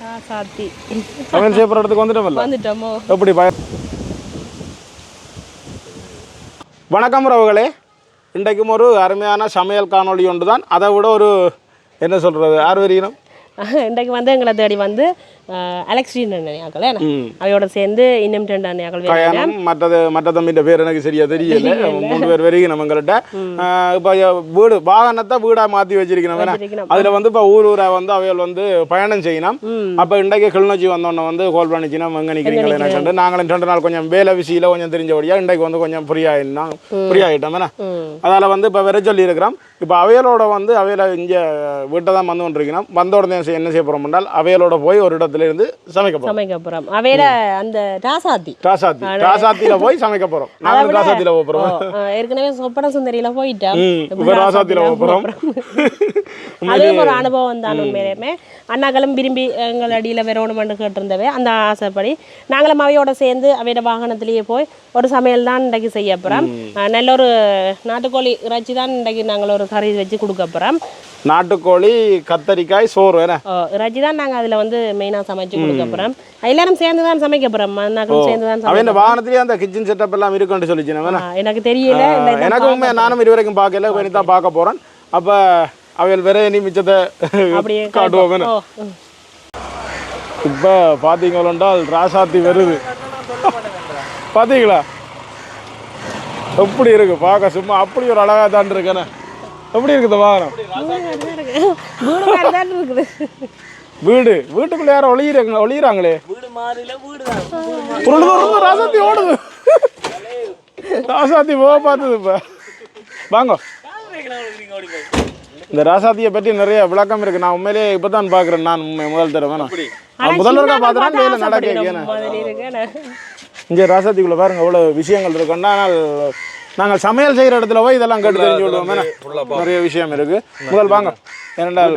சாத்தி. சமையல் செய்யப்படுற இடத்துக்கு வந்துட்டோம்ல. வந்துட்டோமோ? எப்படி பய வணக்கம் உறவுகளே. இன்றைக்கும் ஒரு அருமையான சமையல் காணொளி ஒன்று தான் அதை விட ஒரு என்ன சொல்கிறது யார் வரையினம் இன்றைக்கு வந்து எங்களை தேடி வந்து அண்ணியாக்கள். அவையோட சேர்ந்து இன்னும் ரெண்டு அண்ணியாக்கள் மற்றது மற்ற தம்பின்ற பேர் எனக்கு சரியா தெரியல. மூணு பேர் வரைக்கும் நம்ம எங்கள்கிட்ட இப்போ வீடு வாகனத்தை வீடாக மாற்றி வச்சிருக்கணும். அதில் வந்து இப்போ ஊர் ஊரா வந்து அவைகள் வந்து பயணம் செய்யணும். அப்போ இன்றைக்கு கிளிநொச்சி வந்தோடனே வந்து கால் பண்ணிச்சுன்னா எங்கே நிற்கிறீங்களே எனக்கு நாங்களும் ரெண்டு நாள் கொஞ்சம் வேலை விஷயில கொஞ்சம் தெரிஞ்சபடியா இன்றைக்கு வந்து கொஞ்சம் ஃப்ரீ ஆகிட்டோம் ஃப்ரீ ஆகிட்டோம் அதால் வந்து இப்போ வர சொல்லியிருக்கிறோம். இப்போ அவையலோட வந்து அவையில இங்கே வீட்டை தான் வந்து கொண்டிருக்கிறோம். வந்த உடனே என்ன செய்ய போகிறோம் என்றால் அவையலோட போய் ஒரு இடத்துல இருந்து சமைக்க போகிறோம் சமைக்க போகிறோம் அவையில அந்த ராசாத்தி. ராசாத்தி. ராசாத்தியில் போய் சமைக்க போகிறோம் நாங்களும் ராசாத்தியில் போக போகிறோம் ஏற்கனவே சொப்பன சுந்தரியில போயிட்டோம். இப்ப இப்போ ராசாத்தியில் போக போகிறோம் அதுவும் ஒரு அனுபவம் தான் உண்மையிலுமே அண்ணாக்களும் விரும்பி எங்கள் அடியில் வரணுமென்று கேட்டிருந்தவே அந்த ஆசைப்படி நாங்களும் அவையோட சேர்ந்து அவையோட வாகனத்திலேயே போய் ஒரு சமையல் தான் இன்றைக்கு செய்ய போகிறோம் நல்ல ஒரு நாட்டுக்கோழி இறைச்சி தான் இன்றைக்கு நாங்கள் ஒரு கறி வச்சு கொடுக்க போகிறோம் நாட்டுக்கோழி கத்தரிக்காய் சோறு இறைச்சி தான் நாங்கள் அதில் வந்து மெயினாக சமைச்சு கொடுக்க போகிறோம் எல்லாரும் சேர்ந்து தான் சமைக்க போகிறோம் அண்ணாக்களும் சேர்ந்து தான் அவன் வாகனத்திலேயே அந்த கிச்சன் செட்டப் எல்லாம் இருக்குன்னு சொல்லிச்சு எனக்கு தெரியல. எனக்கு உண்மை நானும் இதுவரைக்கும் பார்க்கல. இனி தான் பார்க்க போகிறேன் அப்போ அவைகள் வேற இனி மிச்சத்தை அப்படியே காட்டுவோம் வேணா. இப்போ பார்த்தீங்களென்றால் ராசாத்தி வருது. பார்த்தீங்களா எப்படி இருக்கு? பார்க்க சும்மா அப்படி ஒரு அழகாக தான் இருக்கேனே எப்படி இருக்குது வாகனம்? வீடு. வீட்டுக்குள்ள யாரும் ஒளியிறாங்க ஒளியிறாங்களே. ராசாத்தி ஓடுது. ராசாத்தி போக பார்த்தது இப்போ. வாங்க. இந்த ராசாத்தியை பற்றி நிறைய விளக்கம் இருக்கு. நான் உண்மையிலேயே இப்போ தான் பார்க்குறேன். நான் முதல் தடவை. நான் முதல் தடவை பார்த்துறேன் வேலை நடக்க இங்கே ராசாத்திக்குள்ள பாருங்க அவ்வளோ விஷயங்கள் இருக்குன்னா ஆனால் நாங்கள் சமையல் செய்கிற இடத்துல போய் இதெல்லாம் கேட்டு தெரிஞ்சு விடுவோம்? நிறைய விஷயம் இருக்கு. முதல் வாங்க. ஏனென்றால்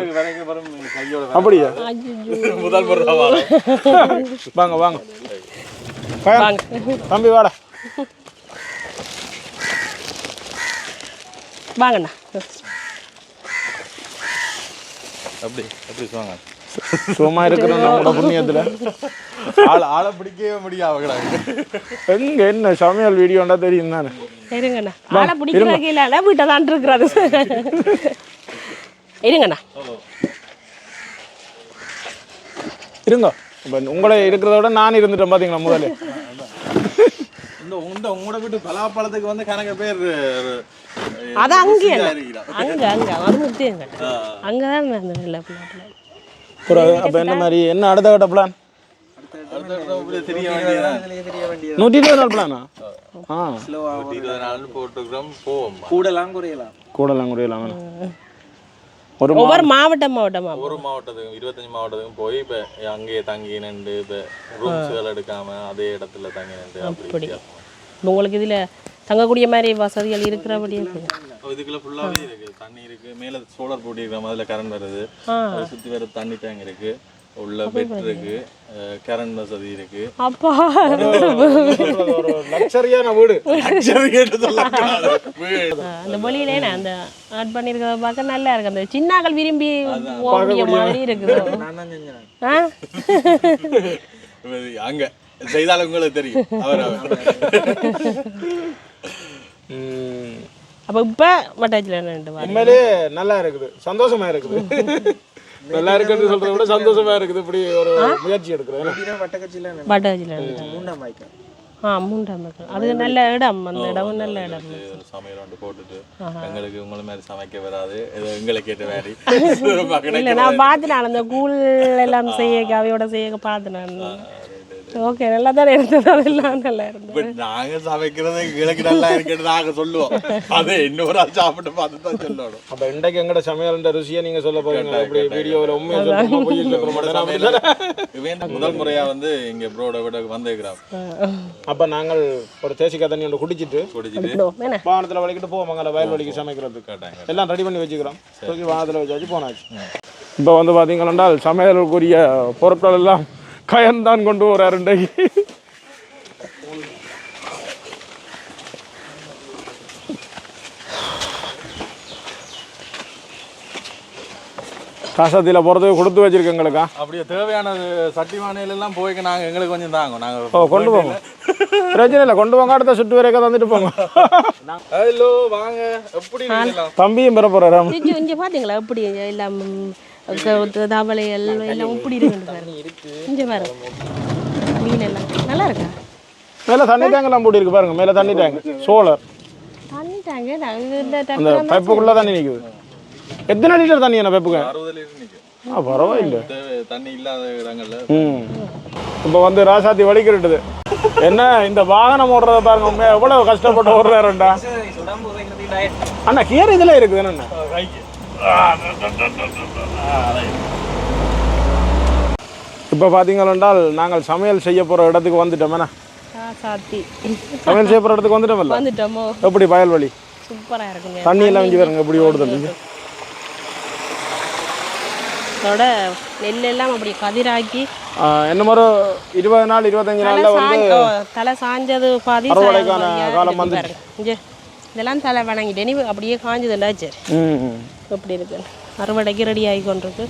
அப்படியா? முதல் வாங்க வாங்க. வாங்க. தம்பி வாடா. வாங்கண்ணா. அப்படி அப்படி சொல்லுவாங்க சும்மா இருக்கிறோம் நம்மளோட புண்ணியத்துல. ஆள் ஆளை பிடிக்கவே முடியாது அவங்களாங்க எங்க என்ன சமையல் வீடியோண்டா தெரியும் தானே? இருங்கண்ணா. ஆளை பிடிக்கிறதுக்கு இல்லை வீட்டை தான் இருக்கிறது இருங்கண்ணா. இருங்க. இப்போ உங்களை இருக்கிறத விட நான் இருந்துட்டேன் பார்த்தீங்களா முதல்ல? இந்த உங்க உங்களோட வீட்டு பலாப்பழத்துக்கு வந்து கணக்கு பேர் அது அங்கே. அங்க. அங்க அது முத்தியங்க அப்போ என்ன மாதிரி என்ன அடுத்த கட்ட பிளான் அடுத்த தடவை இப்படி தெரிய வேண்டியதா நூற்றி இருபது நாள் பிளானா ஆ? இருபது நாள் போட்டுக்கிறோம் போவோம் கூடலாம் குறையலாம். கூடலாம் குறையலாம். ஒரு ஒவ்வொரு மாவட்டம் மாவட்டமா? ஒரு மாவட்டத்துக்கும் இருபத்தஞ்சு மாவட்டத்துக்கும் போய் இப்போ அங்கேயே தங்கி நின்று இப்போ ரூம்ஸ்கள் எடுக்காம அதே இடத்துல தங்கி நின்று அப்படி உங்களுக்கு இதுல தங்கக்கூடிய மாதிரி வசதிகள் இருக்கிறபடியே? இதுக்குள்ள ஃபுல்லாவே இருக்கு. தண்ணி இருக்கு. மேல சோலார் போட்டிருக்கோம் அதுல கரண்ட் வருது. அதை சுத்தி வேற தண்ணி டேங்க் இருக்கு. உள்ள பெட் இருக்கு. கரண்ட் வசதி இருக்கு. அப்பா. லக்ஸரியான வீடு. அந்த நான் அந்த ஆட் பண்ணியிருக்கிறத பார்க்க நல்லா இருக்கு. அந்த சின்னாக்கள் விரும்பி போகக்கூடிய மாதிரி இருக்குது. அங்க செய்தாலும் உங்களுக்கு தெரியும். அவர் அப்போ இப்போ வட்டாச்சில் என்ன வாங்க உண்மையிலேயே நல்லா இருக்குது. சந்தோஷமா இருக்குது. நல்லா இருக்குன்னு சொல்றதை விட சந்தோஷமா இருக்குது. இப்படி ஒரு முயற்சி எடுக்கிறது வட்டக்கச்சியில் வட்டாச்சில் மூண்டாம் வாய்க்கா. ஆ மூன்றாம் மக்கள் அது நல்ல இடம் அந்த இடமும் நல்ல இடம். சமையல் வந்து போட்டுட்டு எங்களுக்கு உங்களை மாதிரி சமைக்க வராது. எங்களை கேட்ட வேறி இல்லை நான் பார்த்து நான் அந்த கூழ் எல்லாம் செய்ய அவையோட செய்ய பார்த்து நான். ஓகே நல்லா தானே இருந்தது அதெல்லாம் நல்லா இருந்தது. இப்ப நாங்க சமைக்கிறது எங்களுக்கு நல்லா இருக்குன்னு நாங்க சொல்லுவோம். அது இன்னொரு ஆள் சாப்பிட்டு பார்த்து தான் சொல்லணும். அப்ப இன்றைக்கு எங்கட சமையல்ன்ற ருசியை நீங்க சொல்ல போறீங்களா? இப்படி வீடியோவில் உண்மையை சொல்ல முதல் முறையா வந்து இங்க ப்ரோட விட வந்திருக்கிறான். அப்ப நாங்கள் ஒரு தேசிக்காய் தண்ணி ஒன்று குடிச்சிட்டு குடிச்சிட்டு என்ன? வாகனத்துல வலிக்கிட்டு போவோம் அங்கே வயல்வெளிக்கு சமைக்கிறதுக்கு. கேட்டாங்க எல்லாம் ரெடி பண்ணி வச்சுக்கிறோம். தூக்கி வாகனத்தில் வச்சாச்சு போனாச்சு. இப்போ வந்து பார்த்தீங்கன்னா சமையலுக்குரிய பொருட்கள் எல்லாம் கயன்தான் கொண்டு வரார் இன்றைக்கு. ராசாத்தியில் போகிறதுக்கு கொடுத்து வச்சிருக்கு எங்களுக்கா? அப்படியே தேவையான சட்டி மாநில எல்லாம் போய்க்க நாங்க எங்களுக்கு கொஞ்சம் தாங்க நாங்க ஓ கொண்டு போங்க. பிரச்சனை இல்லை கொண்டு போங்க அடுத்த சுட்டு வரைக்கும் தந்துட்டு போங்க. ஹலோ வாங்க. எப்படி தம்பியும் பெற போகிறாராம் இங்கே இங்கே பார்த்தீங்களா எப்படி எல்லாம் க- தவளைகள் எல்லாம் இப்படி பாருங்க. இங்கே பாருங்க மீன் எல்லாம். நல்லா இருக்கா? மேலே தண்ணி டேங்கெல்லாம் போட்டு இருக்கு பாருங்க. மேலே தண்ணி டேங்க் சோலர் நாங்கள் இந்த அந்த பைப்புக்குள்ளே தண்ணி நிற்குது எத்தனை லிட்டர் தண்ணி என்ன பைப்புக்கு? ஆ பரவாயில்லை. தண்ணி இல்லாத இடங்கள்ல. ம். இப்போ வந்து ராசாத்தி வலிக்கிட்டுது. என்ன இந்த வாகனம் ஓடுறத பாருங்க உண்மையா. எவ்வளவு கஷ்டப்பட்டு ஓடுறாருண்டா அண்ணா கீரை இதுல இருக்குது என்ன இப்போ பார்த்தீங்களென்றால் நாங்கள் சமையல் செய்ய போகிற இடத்துக்கு வந்துட்டோமேண்ணா சாத்தி. சமையல் செய்ய போகிற இடத்துக்கு வந்துட்டோம்ல வந்துட்டோமோ? எப்படி வயல்வெளி? சூப்பராக இருக்குங்க. தண்ணி எல்லாம் இங்கே பாருங்க எப்படி ஓடுது அதோட நெல் எல்லாம் அப்படி கதிராக்கி என்ன மாதிரி இருபது நாள் இருபத்தஞ்சு நாளில் வந்து தலை சாஞ்சது பாதி அறுவடைக்கான காலம். இங்க. இதெல்லாம் தலை வணங்கிட்டு நீ அப்படியே ம் ம். எப்படி இருக்கு? அறுவடைக்கு ரெடி ஆகி கொண்டிருக்கு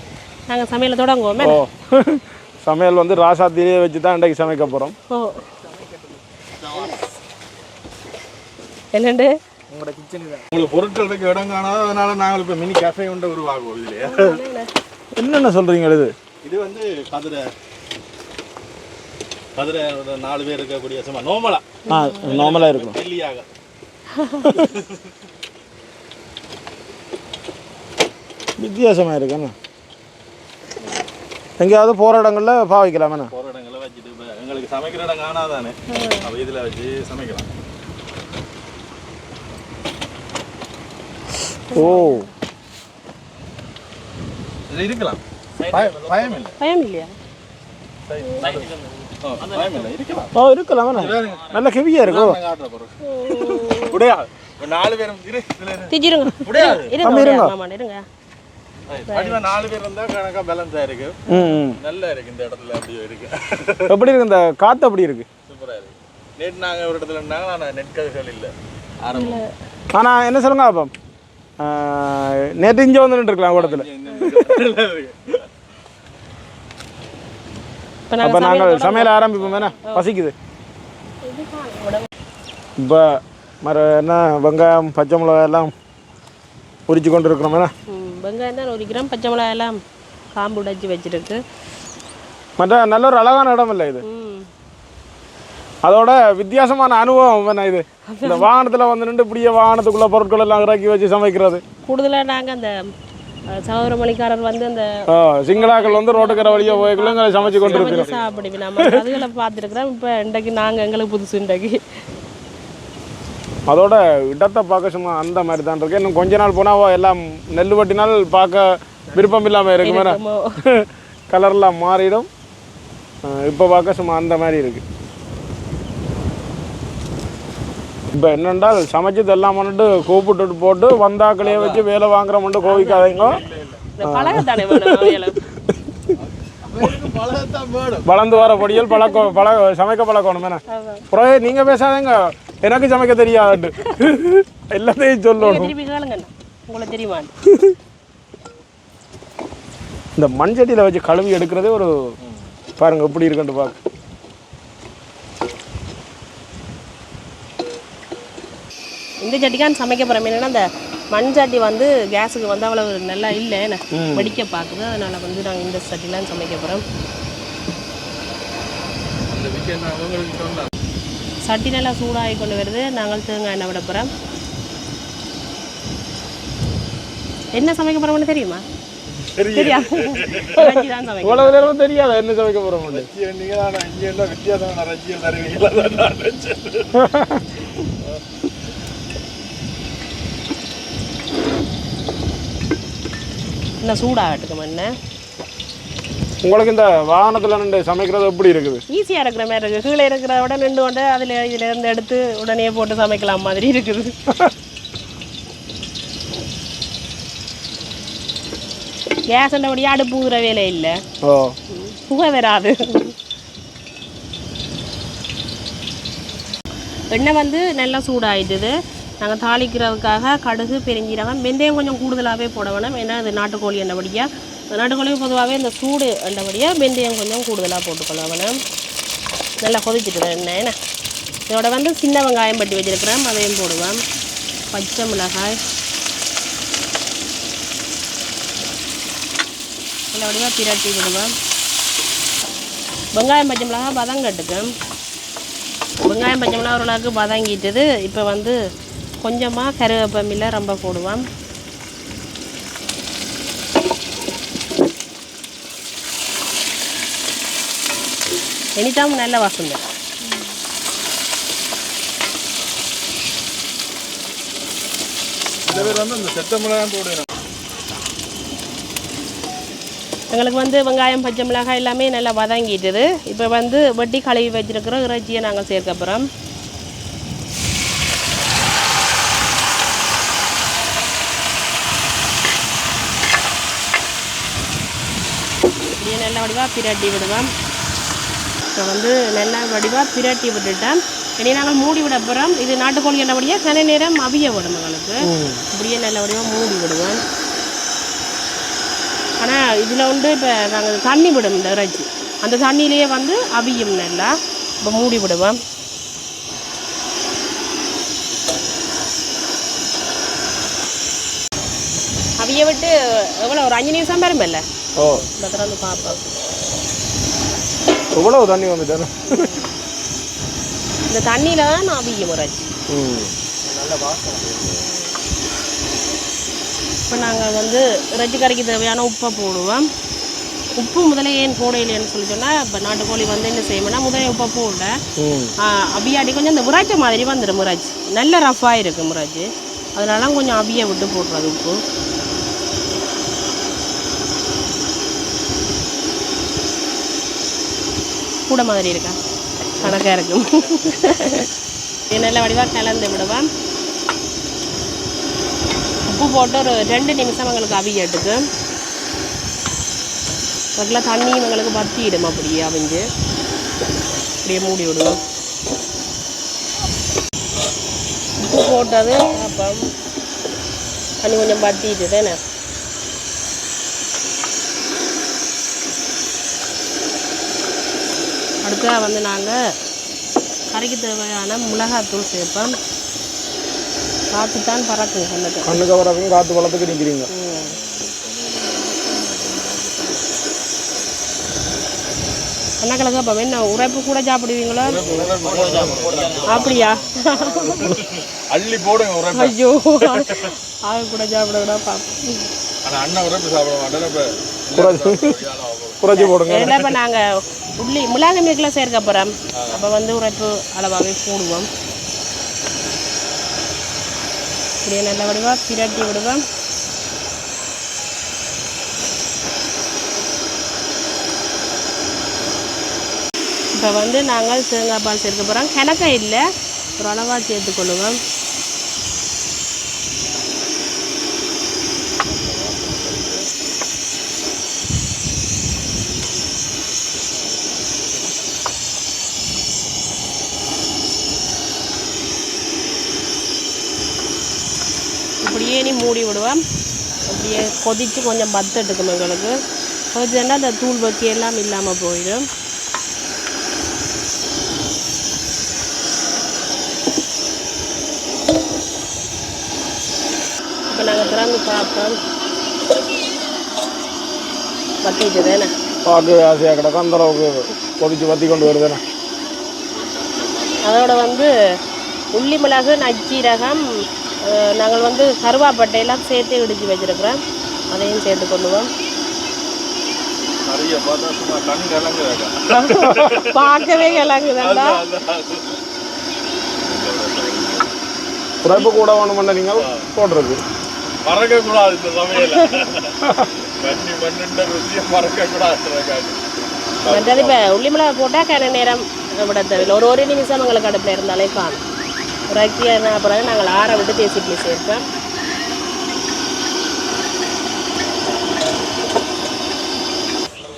நாங்கள் சமையலை தொடங்குவோமே. சமையல் வந்து ராசாத்திலேயே வச்சு தான் இன்றைக்கு சமைக்க போகிறோம் ஓ. என்னண்டு? உங்களுக்கு பொருட்கள் வைக்க இடம் காணாத அதனால நாங்கள் இப்போ மினி கேஃபே கொண்டு உருவாகுவோம் இதுலயே என்னென்ன சொல்கிறீங்க இது? இது வந்து கதிரை. கதிரை நாலு பேர் இருக்கக்கூடிய சும்மா நோமலா. ஆ நார்மலாக இருக்கும். டெல்லியாக வித்தியாசமாக இருக்குண்ணா எங்கேயாவது போகிற இடங்கள்ல பாவிக்கலாமண்ணா போகிற இடங்களை வச்சுட்டு இப்ப எங்களுக்கு சமைக்கிற இடம் காணாதானே? அப்போ இதில் வச்சு சமைக்கலாம். ஓ. இது இருக்கலாம். பயம் பயம் இல்லை. பயம் இல்லையா? இருக்கலாம். நல்ல ஹெவியாக இருக்கும். ஒரு நாலு பேரும். இருங்க இடத்துல எப்படி இருக்கு? இந்த காற்று அப்படி இருக்கு. சூப்பரா இருக்கு. நேற்று நாங்க ஒரு இடத்துல இருந்தாங்க ஆனால் நெட் கதிர்கள் இல்லை. ஆனால் என்ன சொல்லுங்க அப்போ? நேற்று இங்கே வந்து நின்றுருக்கலாம் கூடத்தில் இப்போ அப்போ நாங்கள் சமையல் ஆரம்பிப்போம். வேணா பசிக்குது? இப்போ மர என்ன வெங்காயம் பச்சை மிளகாய் எல்லாம் உரிச்சு கொண்டு இருக்கிறோம் வேணா வெங்காயம் தான் ஒரு கிராம் பச்சை மிளகாய் எல்லாம் காம்பு உடைச்சி வச்சிருக்கு. மற்ற நல்ல ஒரு அழகான இடம் இல்லை இது? அதோட வித்தியாசமான அனுபவம் வேணா இது? இந்த வாகனத்தில் வந்து நின்று இப்படியே வாகனத்துக்குள்ள பொருட்கள் எல்லாம் இறக்கி வச்சு சமைக்கிறது. கூடுதலாக நாங்கள் அந்த அஹ், சகோதர மணிக்காரர் வந்து அந்த சிங்களாக்கள் வந்து ரோட்டுக்கரை வழியாக போய்க்குள்ள எங்களை சமைச்சு கொண்டு இருக்கிறோம் அப்படி நம்ம அதுகளை பார்த்துருக்குறோம். இப்போ இன்றைக்கு நாங்கள் எங்களுக்கு புதுசு இன்றைக்கு. அதோட இடத்தை பார்க்க சும்மா அந்த மாதிரி தான் இருக்கு. இன்னும் கொஞ்ச நாள் போனால் எல்லாம் நெல் வட்டினால் பார்க்க விருப்பம் இல்லாமல் இருக்கு மேடம். கலர்லாம் மாறிடும். இப்போ பார்க்க சும்மா அந்த மாதிரி இருக்கு. இப்போ என்னென்றால் சமைச்சது எல்லாம் பண்ணிட்டு கூப்பிட்டுட்டு போட்டு வந்தாக்களையே வச்சு வேலை வாங்குறோம்ட்டு கோவிக்காதீங்க. வளர்ந்து வர பொடியல் பழக்கம் பழ சமைக்க பழக்கணும் மேடம் புறவே நீங்கள் பேசாதீங்க. எனக்கு சமைக்க தெரியாதுட்டு எல்லாத்தையும் சொல்லணும். இந்த மண்சட்டியில் வச்சு கழுவி எடுக்கிறதே ஒரு பாருங்க எப்படி இருக்குன்ட்டு பார்க்க இந்த சட்டிக்கான் சமைக்க போகிறோம் என்னன்னா அந்த மண் சட்டி வந்து கேஸுக்கு வந்து அவ்வளவு நல்லா இல்லை என்ன? வெடிக்க பார்க்குது. அதனால வந்து நாங்கள் இந்த சட்டிலாம் சமைக்க போகிறோம் சட்டி நல்லா சூடாகி கொண்டு வருது. நாங்கள் தேங்காய் எண்ணெய் விட போகிறோம் என்ன சமைக்க போகிறோம்னு தெரியுமா? தெரியாது. இவ்வளவு நேரம் என்ன சமைக்க ரஜ்ஜி நீங்க தான் இங்கே எல்லாம் வித்தியாசமான ரஜ்ஜியில் தருவீங்களா இன்னும் சூடாகட்டுக்கு மண்ணை உங்களுக்கு இந்த வாகனத்தில் நின்று சமைக்கிறது எப்படி இருக்குது? ஈஸியாக இருக்கிற மாதிரி இருக்குது. கீழே இருக்கிறத விட நின்று கொண்டு அதில் இதில் இருந்து எடுத்து உடனே போட்டு சமைக்கலாம் மாதிரி இருக்குது. கேஸ் அடுப்பு ஊதுற வேலை இல்லை. ஓ. புகை வராது. எண்ணெய் வந்து நல்லா சூடாயிட்டுது. நாங்கள் தாளிக்கிறதுக்காக கடுகு பெருஞ்சீரகம் வெந்தயம் கொஞ்சம் கூடுதலாகவே போட வேணும். ஏன்னா அது நாட்டுக்கோழி என்னபடியாக நாட்டுக்கோழி பொதுவாகவே இந்த சூடு என்னபடியாக வெந்தயம் கொஞ்சம் கூடுதலாக போட்டுக்கொள்ள வேணும். நல்லா கொதிச்சுட்டு என்ன என்ன? இதோட வந்து சின்ன வெங்காயம் பட்டி வச்சுருக்கிறேன். அதையும் போடுவேன் பச்சை மிளகாய். நல்லபடியாக பிரட்டி விடுவேன் வெங்காயம் பச்சை மிளகாய் வதங்கட்டுக்கும் வெங்காயம் பச்சை மிளகாய் ஓரளவுக்கு பதங்கிட்டது இப்போ வந்து கொஞ்சமாக கருவேப்பமில்லை ரொம்ப போடுவேன் எனிதாம் நல்ல மிளகாய் போடுவேன் எங்களுக்கு வந்து வெங்காயம் பச்சை மிளகாய் எல்லாமே நல்லா வதங்கிட்டுது. இப்போ வந்து வெட்டி கழுவி வச்சிருக்கிற இறைச்சியை நாங்கள் சேர்க்க போகிறோம் இப்படியே நல்ல வடிவாக பிரட்டி விடுவோம். இப்போ வந்து நல்ல வடிவாக பிரட்டி விட்டுட்டேன். இனி நாங்கள் மூடி விட போகிறோம் இது நாட்டுக்கோழி என்னபடியாக கன நேரம் அவிய விடும் எங்களுக்கு. இப்படியே நல்ல வடிவாக மூடி விடுவேன் ஆனால் இதில் வந்து இப்போ நாங்கள் தண்ணி விடும் இந்த இறைச்சி. அந்த தண்ணியிலேயே வந்து அவியும் நல்லா. இப்போ மூடி விடுவோம். அவிய விட்டு எவ்வளோ ஒரு அஞ்சு நிமிஷம் பெருமில்ல ஓ. இந்த திறந்து பார்ப்போம். எவ்வளவு தண்ணி வந்துட்டாரு? இந்த தண்ணியில் தான் நான் அவியும் இறைச்சி ம். இப்போ நாங்கள் வந்து இறைச்சி கறிக்கு தேவையான உப்பை போடுவோம். உப்பு முதல்ல ஏன் போடையிலேன்னு சொல்லி சொன்னால் இப்போ நாட்டுக்கோழி வந்து என்ன செய்யணும்னா முதல்ல உப்பை போட ம். அவியாடி கொஞ்சம் இந்த முராச்சை மாதிரி வந்துடும் முராச்சி. நல்ல ரஃப்பாக இருக்குது முராச்சி. அதனால கொஞ்சம் அவிய விட்டு போடுறது உப்பு. கூட மாதிரி இருக்கா கணக்காக இருக்கும். இது நல்ல வடிவாக கலந்து விடுவேன் உப்பு போட்டு ஒரு ரெண்டு நிமிஷம் எங்களுக்கு அவியட்டுக்கு அதுக்குள்ள தண்ணி எங்களுக்கு வத்திடும் அப்படியே அவிஞ்சு. அப்படியே மூடி விடுவோம் உப்பு போட்டது அப்போ தண்ணி கொஞ்சம் வத்திட்டு தானே? அடுத்தா வந்து நாங்கள் கறிக்கு தேவையான மிளகாத்தூள் சேர்ப்போம். காற்று தான் பறக்குங்க சொன்னது கண்ணுக்கு வரக்கும் காத்து வளத்துக்கு நிற்கிறீங்க அண்ணாக்கிழக்கு அப்போ என்ன உரைப்பு கூட சாப்பிடுவீங்களோ? அப்படியா? அள்ளி போடுங்க ஐயோ ஆக கூட சாப்பிட அண்ணன் உரைப்பு சாப்பிட மாட்டேன் குறைச்சி போடுங்க. இப்போ நாங்கள் உள்ளி மிளகாய் மீக்கில் சேர்க்க போகிறோம் அப்போ வந்து உரைப்பு அளவாகவே போடுவோம். இப்படியே நல்லா வடிவா பிரட்டி விடுவோம். இப்போ வந்து நாங்கள் தேங்காய் பால் சேர்க்க போகிறோம். கணக்காக இல்லை. ஒரு அளவாக சேர்த்துக்கொள்ளுவோம் இப்படியே நீ மூடி விடுவேன் அப்படியே கொதித்து கொஞ்சம் பத்து எடுக்கணும் எங்களுக்கு. கொதிச்சுன்னா அந்த தூள் பத்தி எல்லாம் இல்லாமல் போயிடும். இப்போ நாங்கள் திறந்து பார்ப்போம் பத்திட்டு தானே? பார்க்க ஆசையாக கிடக்கும் அந்த அளவுக்கு கொதிச்சு வத்தி கொண்டு வருதுண்ணே அதோட வந்து உள்ளி மிளகு நச்சீரகம் நாங்கள் வந்து கருவாப்பட்டை எல்லாம் சேர்த்து இடித்து வச்சிருக்கிறோம். அதையும் சேர்த்து கொள்ளுவோம். பார்க்கவே கிளங்குதாண்டா குறைப்பு கூட வேணுமெண்ட நீங்கள் போடுறது. மறக்க கூடாது இந்த சமையல. கண்ணி மண்ணுண்ட ருசியை மறக்க கூடாது மற்றது இப்போ உள்ளி மிளகா போட்டால் கன நேரம் விட தேவையில்லை ஒரு ஒரு நிமிஷம் எங்களுக்கு அடுப்பில் இருந்தாலே காணும் ஒரு என்ன பிறகு நாங்கள் ஆற விட்டு தேசி சேர்ப்போம்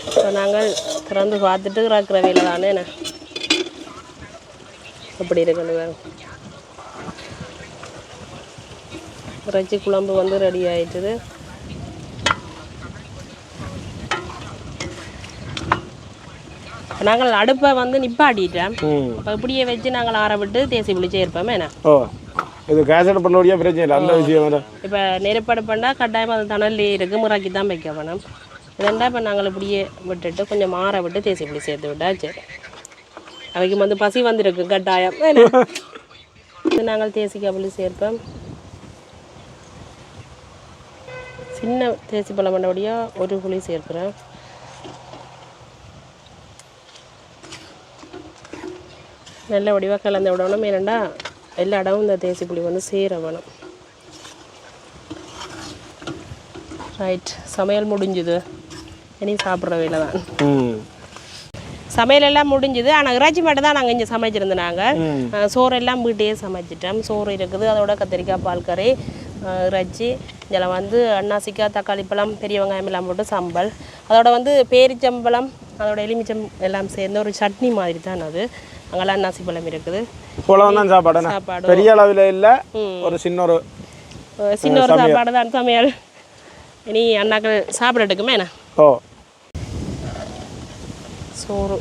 இப்போ நாங்கள் திறந்து பார்த்துட்டு இறக்குற வேலை தானே என்ன? அப்படி இருக்கணும் இறைச்சி குழம்பு வந்து ரெடி ஆயிட்டுது. நாங்கள் அடுப்பை வந்து நிப்பாட்டிட்டோம். அப்போ இப்படியே வச்சு நாங்கள் ஆற விட்டு தேசி புளிச்சே இருப்போமே என்ன? ஓ இது கேசட் பண்ண பிரச்சனை இல்லை. அந்த விஷயம் இப்போ நெருப்படுப்புண்டா கட்டாயம் அது தணல்லே இருக்கு முறாக்கி தான் வைக்க வேணும். இதெண்டா இப்போ நாங்கள் இப்படியே விட்டுட்டு கொஞ்சம் மாற விட்டு தேசி புளி சேர்த்து விட்டா சரி அவைக்கு வந்து பசி வந்திருக்கு கட்டாயம். நாங்கள் தேசிக்காய் புளி சேர்ப்போம். சின்ன தேசி பழம் பண்ணபடியாக ஒரு புளி சேர்க்கிறேன் நல்ல வடிவாக கலந்து விடணும் ஏனண்டா எல்லா இடமும் இந்த தேசி புளி வந்து சேர வேணும். ரைட் சமையல் முடிஞ்சுது. இனி சாப்பிட்ற வேலை தான் சமையல் எல்லாம் முடிஞ்சுது. ஆனால் இறைச்சி மட்டும் தான் நாங்கள் இங்கே சமைச்சிருந்தோம் நாங்கள் சோறு எல்லாம் வீட்டையே சமைச்சிட்டோம். சோறு இருக்குது. அதோட கத்திரிக்காய் பால் கறி இறைச்சி இதில் வந்து அன்னாசிக்காய் தக்காளி பழம் பெரிய வெங்காயம் எல்லாம் போட்டு சம்பல். அதோட வந்து பேரிச்சம்பழம் அதோட எலுமிச்சம் எல்லாம் சேர்ந்து ஒரு சட்னி மாதிரி தான் அது. அங்கெல்லாம் அன்னாசி பழம் இருக்குது. இவ்வளவு தான் சாப்பாடு? சாப்பாடு. பெரிய அளவில் இல்லை ஒரு சின்ன ஒரு சின்ன ஒரு சாப்பாடு தான் சமையல். இனி அண்ணாக்கள் சாப்பிடட்டுக்குமே என்ன? ஓ. சோறு.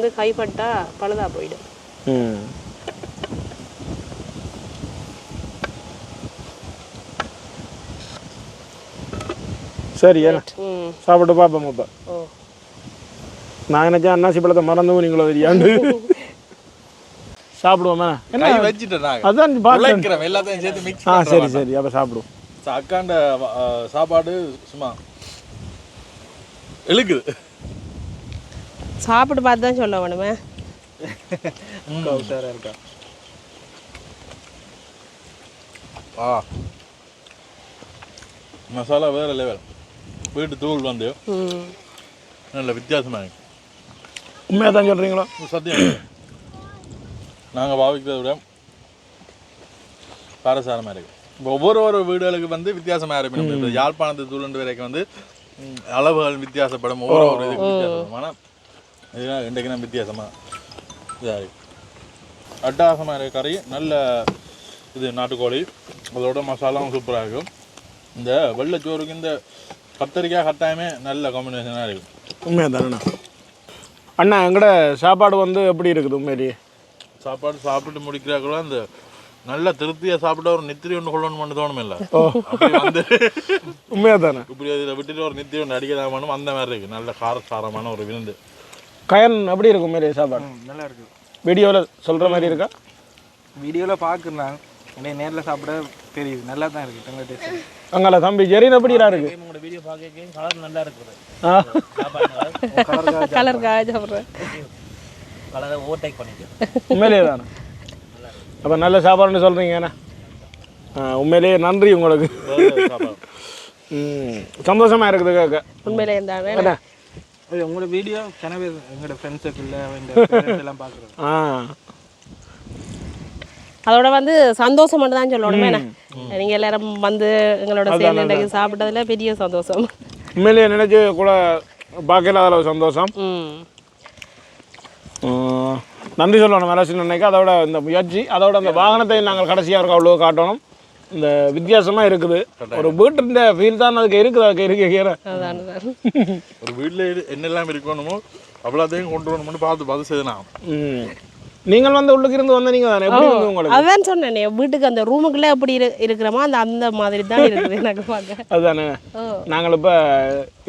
வந்து கைப்பட்டா பழுதா போயிடும். சரி சாப்பிட்டு பார்ப்போம் இப்போ ஓ. நான் நினைச்சேன் அன்னாசி பழத்தை மறந்து நீங்களோ தெரியாண்டு. சாப்பிடுவோமா? அதான் பார்த்து உழைக்கிறோம் எல்லாத்தையும் சேர்த்து மிக்ஸ் ஆ சரி சரி அப்போ சாப்பிடுவோம். அக்காண்ட சாப்பாடு சும்மா. இழுக்குது. சாப்பிட்டு பார்த்து தான் சொல்ல வேணுமே. இருக்கா? ஆ மசாலா வேற லெவல் வீட்டு தூள் வந்து நல்ல வித்தியாசமா இருக்கு. உண்மையாக தான் சொல்கிறீங்களோ சத்தியம். நாங்கள் பாவிக்கிறத விட பாரசாரமாக இருக்கு. இப்போ ஒவ்வொரு ஒரு வீடுகளுக்கு வந்து வித்தியாசமாக இருக்கும் யாழ்ப்பாணத்து தூளுண்டு வரைக்கும் வந்து அளவுகள் வித்தியாசப்படும். ஒவ்வொரு ஒரு இதுக்கு வித்தியாசப்படும். ஆனால் இதுதான் இன்றைக்கு வித்தியாசமாக இதாக இருக்கு அட்டகாசமாக இருக்க கறி நல்ல இது நாட்டுக்கோழி. அதோட மசாலாவும் சூப்பராக இருக்கும். இந்த வெள்ளைச்சோறுக்கு இந்த கத்தரிக்காய் கட்டாயமே நல்ல காம்பினேஷனாக இருக்கும். உண்மையாக தானே அண்ணா எங்கட சாப்பாடு வந்து எப்படி இருக்குது உண்மையிலேயே சாப்பாடு சாப்பிட்டு முடிக்கிறாங்களோ அந்த நல்ல திருப்தியா சாப்பிட்டு ஒரு நித்திரி ஒன்று கொள்ளணும் தோணும் இல்ல. வந்து உண்மையாக தானே? இப்படி அதில் விட்டுட்டு ஒரு நித்திரி ஒன்று அடிக்கலாமானும் அந்த மாதிரி இருக்கு. நல்ல காரசாரமான ஒரு விருந்து. கயன் எப்படி இருக்கும் உண்மையிலேயே சாப்பாடு. நல்லா இருக்கு. வீடியோவில் சொல்கிற மாதிரி இருக்கா? வீடியோவில் பார்க்குறேன் என்னை நேரில் சாப்பிட தெரியுது. நல்லா தான் இருக்கு. நல்ல டேஸ்ட் அங்கால தம்பி ஜெரின் எப்படிடா இருக்கு? உங்களோட வீடியோ பார்க்க கலர் நல்லா இருக்குது ஆ. கலருக்காக சாப்பிட்றேன். கலரை ஓவர்டேக் பண்ணிட்டு உண்மையிலேயே தானே? அப்போ நல்ல சாப்பாடுன்னு சொல்கிறீங்க என்ன? ஆ, உண்மையிலேயே நன்றி உங்களுக்கு. சந்தோஷமா இருக்குது கேட்க உண்மையிலே இருந்தாவே என்ன? உங்களோட வீடியோ கனவே எங்களோட ஃப்ரெண்ட்ஸ் சர்க்கிளில் எல்லாம் பார்க்குறோம் ஆ. அதோட வந்து சந்தோஷம் மட்டும் தான் சொல்லணுமே என்ன? நீங்க எல்லாரும் வந்து எங்களோட சேர்ந்து சாப்பிட்டதுல பெரிய சந்தோஷம். உண்மையிலேயே நினைச்சு கூட பார்க்கல அதில் சந்தோஷம். நன்றி சொல்லணும் அரசு நினைக்க அதோட இந்த முயற்சி அதோட அந்த வாகனத்தை நாங்கள் கடைசியாக இருக்க அவ்வளோ காட்டணும். இந்த வித்தியாசமாக இருக்குது. ஒரு வீட்டு ஃபீல் தான் அதுக்கு இருக்குது அதுக்கு இருக்கு. ஒரு வீட்டில் என்னெல்லாம் இருக்கணுமோ அவ்வளோத்தையும் கொண்டு வரணும்னு பார்த்து பார்த்து செய்யலாம் ம். நீங்கள் வந்து உள்ளுக்கு இருந்து வந்த நீங்கள் தானே? எப்படி வந்து உங்களுக்கு? அதான் சொன்னேனே வீட்டுக்கு அந்த ரூமுக்குள்ள எப்படி இரு இருக்கிறோமோ அந்த அந்த மாதிரி தான் இருக்குது எனக்கு பார்க்க. அதுதானே. நாங்கள் இப்போ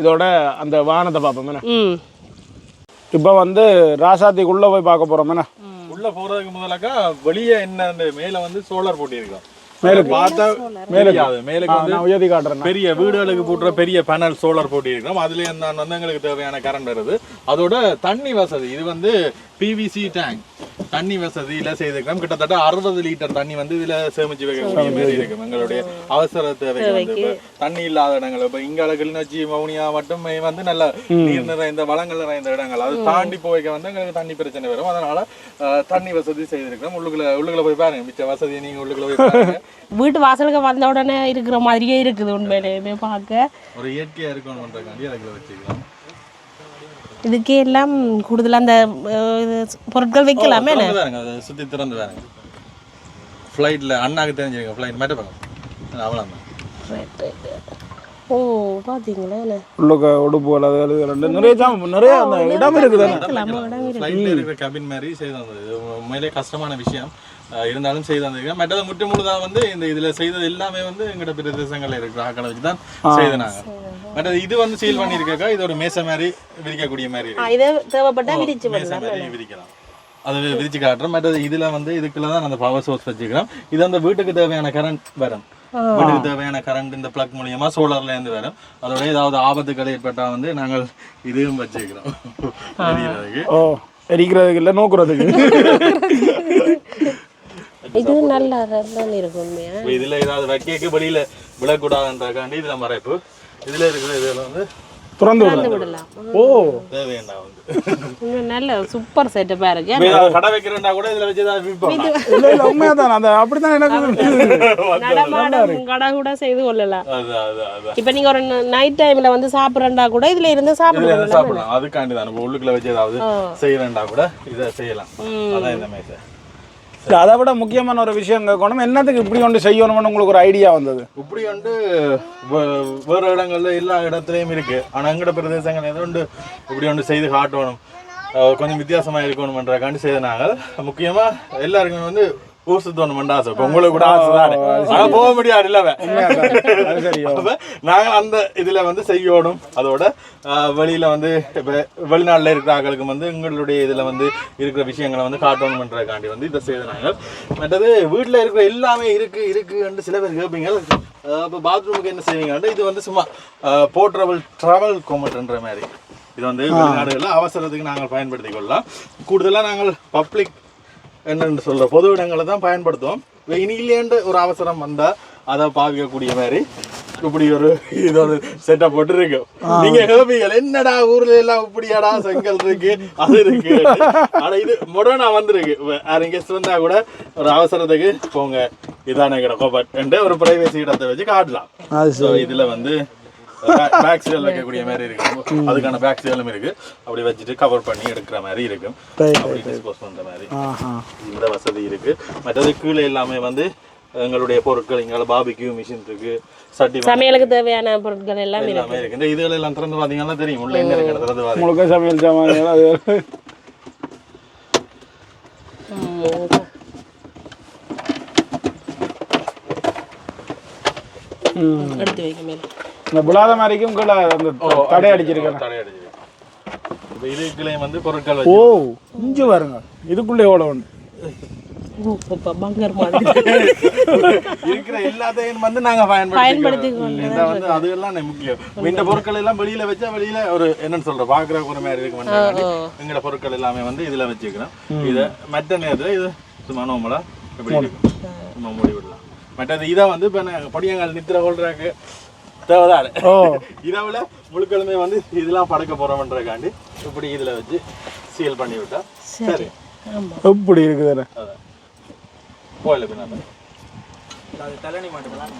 இதோட அந்த வாகனத்தை பார்ப்போம் என்ன? ம். இப்போ வந்து ராசாத்திக்குள்ளே போய் பார்க்க போகிறோம் என்ன? உள்ள போறதுக்கு முதலாக்கா வெளியே என்ன அந்த மேல வந்து சோலார் போட்டிருக்கோம். பார்த்தா மேலுக்கு வந்து நான் உயர்த்தி காட்டுறேன். பெரிய வீடுகளுக்கு போட்டுற பெரிய பேனல் சோலார் போட்டி இருக்கிறோம் அதுல எங்களுக்கு தேவையான கரண்ட் வருது. அதோட தண்ணி வசதி இது வந்து பிவிசி டேங்க் தண்ணி வசதியில செய்திருக்கிறோம் கிட்டத்தட்ட அறுபது லிட்டர் தண்ணி வந்து இதுல சேமிச்சு வைக்கக்கூடிய மாதிரி இருக்கும் எங்களுடைய அவசர தேவைக்கு வந்து தண்ணி இல்லாத இடங்கள் இப்ப இங்க கிளிநொச்சி மௌனியா மட்டும் வந்து நல்ல நீர் நிறைந்த வளங்கள் நிறைந்த இடங்கள். அது தாண்டி போய்க்க வந்து எங்களுக்கு தண்ணி பிரச்சனை வரும். அதனால தண்ணி வசதி செய்திருக்கிறோம் உள்ளுக்குள்ள உள்ளுக்குள்ள போய் பாருங்க. மிச்ச வசதியை நீங்க உள்ளுக்குள்ள போய் பாருங்க. வீட்டு வாசலுக்கு வந்த உடனே இருக்கிற மாதிரியே இருக்குது உண்மையிலேயுமே பார்க்க. ஒரு இயற்கையா இருக்கணும்ன்றக்காண்டி அதுக்குள்ள வச்சுக்கலாம். இதுக்கே எல்லாம் கூடுதலாக அந்த பொருட்கள் வைக்கலாமே திறந்து பாருங்க அதை சுத்தி திறந்து பாருங்க ஃப்ளைட்ல அண்ணாக்கு தெரிஞ்சிருங்க ஃப்ளைட் மேட்ட பக்கம். அவ்வளோதான் ஓ பார்த்தீங்களா என்ன? உள்ளுக்க உடுப்பு அது ரெண்டு நிறைய நிறைய அந்த இடம் இருக்குது இருக்கிற கேபின் மாதிரி செய்து வந்தது இது உண்மையிலே கஷ்டமான விஷயம். இருந்தாலும் செய்து வந்திருக்கேன் மற்றது முற்று முழுதா வந்து இந்த இதுல செய்தது எல்லாமே வந்து எங்கட பிரதேசங்கள்ல இருக்கிற ஆக்களை வச்சு தான் செய்தனாங்க. மற்றது இது வந்து சீல் பண்ணியிருக்கா இது ஒரு மேசை மாதிரி விரிக்கக்கூடிய மாதிரி இது தேவைப்பட்டா விரிச்சு மேசை மாதிரி விரிக்கலாம். அது விரிச்சு காட்டுறோம். மற்றது இதுல வந்து இதுக்குள்ள தான் அந்த பவர் சோர்ஸ் வச்சுக்கிறோம். இது அந்த வீட்டுக்கு தேவையான கரண்ட் வரும். வீட்டுக்கு தேவையான கரண்ட் இந்த பிளக் மூலியமா சோலார்ல இருந்து வரும். அதோட ஏதாவது ஆபத்துகள் ஏற்பட்டா வந்து நாங்கள் இதுவும் வச்சுக்கிறோம். எரிக்கிறதுக்கு இல்லை நோக்குறதுக்கு? இது நல்லா தான் இருக்கும். இதுல ஏதாவது வைக்க வெளியில விடக்கூடாதுன்றக்காண்டி இதுல மறைப்பு. இதுல இருக்கிற இதுல வந்து திறந்து விடலாம். விடலாம். ஓ. தேவையண்டா வந்து. உண்மை நல்ல சூப்பர் செட்டப்பாக இருக்கு. கடை கூட இதுல வச்சு ஏதாவது விற்போம் இல்லை இல்லை உண்மையாக தான் அந்த அப்படித்தான் எனக்கு நடமாடும் கடை கூட செய்து கொள்ளலாம். அது அது அது இப்போ நீங்க ஒரு நைட் டைம்ல வந்து சாப்பிட்றண்டா கூட இதுல இருந்து இருந்து சாப்பிடலாம். அதுக்காண்டி தான் உள்ளுக்குள்ள வச்சு ஏதாவது செய்யறேன்டா கூட இதை செய்யலாம். அதான் இந்த மேசை இல்லை, அதை விட முக்கியமான ஒரு விஷயம் கேட்கணும் என்னத்துக்கு இப்படி ஒன்று செய்யணும்னு உங்களுக்கு ஒரு ஐடியா வந்தது? இப்படி வந்து வேறு இடங்களில் எல்லா இடத்துலையும் இருக்குது ஆனால் எங்கட பிரதேசங்கள் ஏதோ ஒன்று இப்படி ஒன்று செய்து காட்டணும். கொஞ்சம் வித்தியாசமாக வித்தியாசமா கண்டு செய்தனாங்க முக்கியமாக எல்லாருக்குமே வந்து ஊர் சுத்தணும் ஆசை உங்களுக்கு கூட ஆசை தானே ஆனா போக முடியாது இல்லவே அது சரி அப்ப நாங்கள் அந்த இதுல வந்து செய்யணும் அதோட வெளியில வந்து இப்ப வெளிநாட்டுல இருக்கிற ஆட்களுக்கு வந்து எங்களுடைய இதுல வந்து இருக்கிற விஷயங்களை வந்து காட்டணும்ன்றதுக்காண்டி வந்து இதை செய்தாங்க மற்றது வீட்டுல இருக்கிற எல்லாமே இருக்கு இருக்குன்னு சில பேர் கேட்பீங்க இப்ப பாத்ரூமுக்கு என்ன செய்வீங்கன்னா இது வந்து சும்மா போர்ட்டபிள் ட்ராவல் கோமட்ன்ற மாதிரி. இது வந்து வெளிநாடுகளில் அவசரத்துக்கு நாங்கள் பயன்படுத்திக் கொள்ளலாம். கூடுதலா நாங்கள் பப்ளிக் என்னன்னு சொல்ற பொது இடங்களை தான் பயன்படுத்துவோம். இனியிலேண்டு ஒரு அவசரம் வந்தா அதை பாவிக்கக்கூடிய மாதிரி இப்படி ஒரு இது ஒரு செட்டப் போட்டு இருக்கு நீங்க கேப்பீங்க என்னடா ஊர்ல எல்லாம் இப்படியாடா செங்கல் இருக்கு அது இருக்கு. ஆனா இது மொடர்னா வந்திருக்கு. யாரும் கெஸ்ட் வந்தா கூட ஒரு அவசரத்துக்கு போங்க. இதான கிடக்கும். பட் ஒரு பிரைவேசி இடத்தை வச்சு காட்டலாம். இதுல வந்து பேக் சீல் வைக்கக்கூடிய மாதிரி இருக்கு. அதுக்கான பேக் இருக்கு. அப்படி வச்சுட்டு கவர் பண்ணி எடுக்கிற மாதிரி இருக்கும் அப்படி டிஸ்போஸ் மாதிரி. இந்த வசதி இருக்கு. மற்றது கீழே எல்லாமே வந்து எங்களுடைய பொருட்கள் இங்கே பாபிக்யூ மிஷின் இருக்கு. சட்டி சமையலுக்கு தேவையான பொருட்கள் எல்லாம் இருக்கு எல்லாமே இருக்கு. இந்த இதுகள் எல்லாம் திறந்து பாத்தீங்கன்னா தெரியும். உள்ள என்ன இருக்கு? திறந்து உங்களுக்கு சமையல் சாமான். எடுத்து வைக்க மேல. இந்த புலாத மாதிரிக்கும் கீழே அந்த தடை அடிச்சிருக்கேன். தடை அடிச்சிருக்கு இப்போ இதுக்குள்ளேயும் வந்து பொருட்கள் ஓ இஞ்சி பாருங்க. இதுக்குள்ளே எவ்வளோ ஒன்று இருக்கிற எல்லாத்தையும் வந்து நாங்க பயன்படுத்தி இந்த வந்து அதெல்லாம் நெ- முக்கியம். இந்த பொருட்கள் எல்லாம் வெளியில வச்சா வெளியில ஒரு என்னன்னு சொல்ற பாக்குற ஒரு மாதிரி இருக்கு எங்கட பொருட்கள் எல்லாமே வந்து இதுல வச்சுக்கிறோம். இத மற்ற நேரத்துல இது சும்மா இப்படி இருக்கும் சும்மா மூடி விடலாம். மற்றது இதை வந்து இப்ப படியங்கால் நித்திர கொள்றாக்கு தேவைதான். ஓ. இரவுல முழுக்களுமே வந்து இதெல்லாம் படுக்க போறோம்ன்றக்காண்டி இப்படி இதுல வச்சு சீல் பண்ணி விட்டா. சரி. எப்படி இருக்குது போயில பின்னாடி தலனி மாட்டுக்கலாம்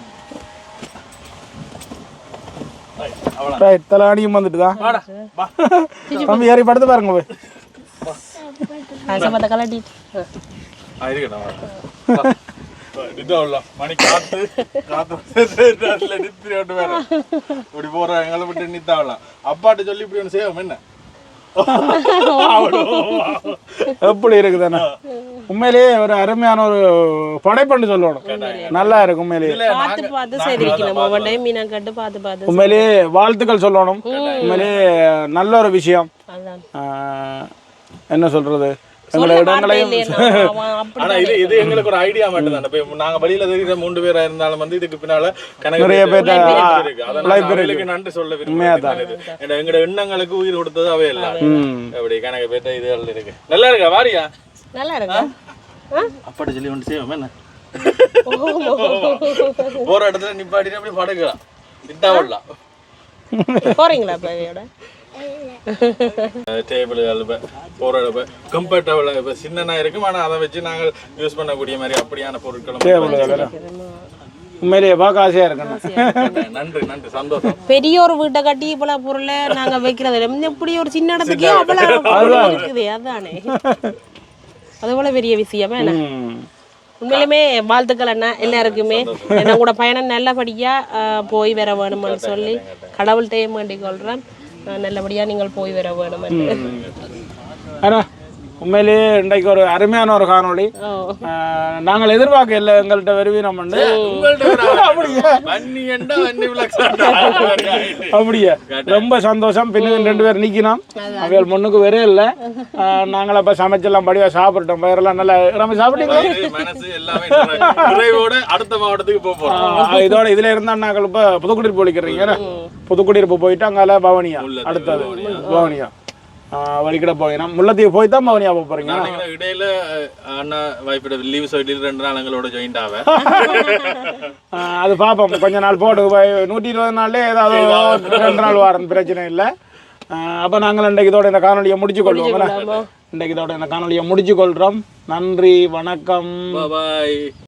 அவ்வளோ ரைட் தலைவாணியும் வந்துட்டு தான் தம்பி ஏறி படுத்து பாருங்க போய். கலட்டிட்டு ஆ, இருக்கட்டும், நித்தாவலாம் அப்பாட்ட சொல்லி இப்படி ஒன்று செய்வோம் என்ன எப்படி இருக்குதானே உண்மையிலேயே ஒரு அருமையான ஒரு படைப்பண்டு சொல்லணும் நல்லா இருக்கு உண்மையிலேயே உண்மையிலேயே வாழ்த்துக்கள் சொல்லணும் உண்மையிலேயே நல்ல ஒரு விஷயம் என்ன சொல்றது வார்த்தை இடங்களையும் அப்படி ஆனா இது இது எங்களுக்கு ஒரு ஐடியா மட்டும் தான் இப்ப நாங்க வெளியில தெரியுற மூன்று பேரா இருந்தாலும் வந்து இதுக்கு பின்னால கணக்கு நிறைய பேர் பேர்ட்ட, ஆ, இருக்கு. அதனால life இருக்கு. அவங்களுக்கு நன்றி சொல்ல விரும்புகிறேன் எங்களோட எண்ணங்களுக்கு உயிர் கொடுத்தது அவே இல்லை ம். அப்படி கணக்கு பேர்ட்ட இதுகள் இருக்கு. நல்லா இருக்கா வாரியா? நல்லா இருக்கு? ஆ? அப்பாட்ட சொல்லி ஒன்று செய்வோம் என்ன? போற இடத்துல நிப்பாட்டிட்டு அப்படியே படுக்கலாம். விட்டா விடலாம் போறீங்களா இப்போ போகிற இப்போ கம்ஃபர்டபுள் இப்போ சின்னனா இருக்கும். ஆனால் அதை வச்சு நாங்கள் யூஸ் பண்ணக்கூடிய மாதிரி அப்படியான பொருட்களும் உண்மையிலேயே பார்க்க நன்றி சந்தோஷம். பெரிய ஒரு வீட்டை கட்டி இவ்வளவு பொருளை நாங்க வைக்கிறது இல்ல. இப்படி ஒரு சின்ன இடத்துக்கே அவ்வளவு இருக்குது அதானே. அது போல பெரிய விஷயமா என்ன. உண்மையிலுமே வாழ்த்துக்கள் அண்ணா எல்லாருக்குமே. என்ன கூட பயணம் நல்லபடியா ஆஹ், போய் வர வேணும்னு சொல்லி கடவுள்கிட்டையும் வேண்டிக் கொள்றேன். ஆஹ், நல்லபடியா நீங்கள் போய் வர வேணும்னு. அண்ணா உண்மையிலேயே இன்றைக்கு ஒரு அருமையான ஒரு காணொளி நாங்கள் எதிர்பார்க்க இல்லை எங்கள்கிட்ட வருவீனம் விளக்கு அப்படியா ரொம்ப சந்தோஷம். பின்னுக்கு ரெண்டு பேர் நிக்கணும் அவைகள் முன்னுக்கு வரே இல்லை நாங்கள் அப்போ சமைச்செல்லாம் படிவா சாப்பிட்டோம் பயிரெல்லாம் நல்லா நம்ம சாப்பிட்டீங்களா மனசு எல்லாமே நிறைவோட அடுத்த மாவட்டத்துக்கு போக போறோம் ஆஹ், இதோட இதுல இருந்தா நாங்கள் இப்போ புதுக்குடியிருப்பு ஒழிக்கிறீங்க புதுக்குடியிருப்பு போயிட்டு அங்கால பவனியா அடுத்தது பவனியா ஆஹ், வழிக்கிட போயிடும் முல்லத்தீவு போய் தான் பவனியா போக போறீங்க. இடையில அண்ணா வைஃபோட லீவ் சொல்லி ரெண்டு நாள் எங்களோட ஜாயிண்ட் ஆவேன் ஆஹ், அது பார்ப்போம் கொஞ்ச நாள் போட்டு நூற்றி இருபது நாள்லேயே ஏதாவது ரெண்டு நாள் வாரம் பிரச்சனை இல்லை. அப்போ நாங்கள் இன்றைக்கு இதோட இந்த காணொலியை முடிச்சு கொள்வோம் இன்றைக்கு இதோட இந்த காணொலியை முடிச்சு கொள்கிறோம் நன்றி வணக்கம். பாய்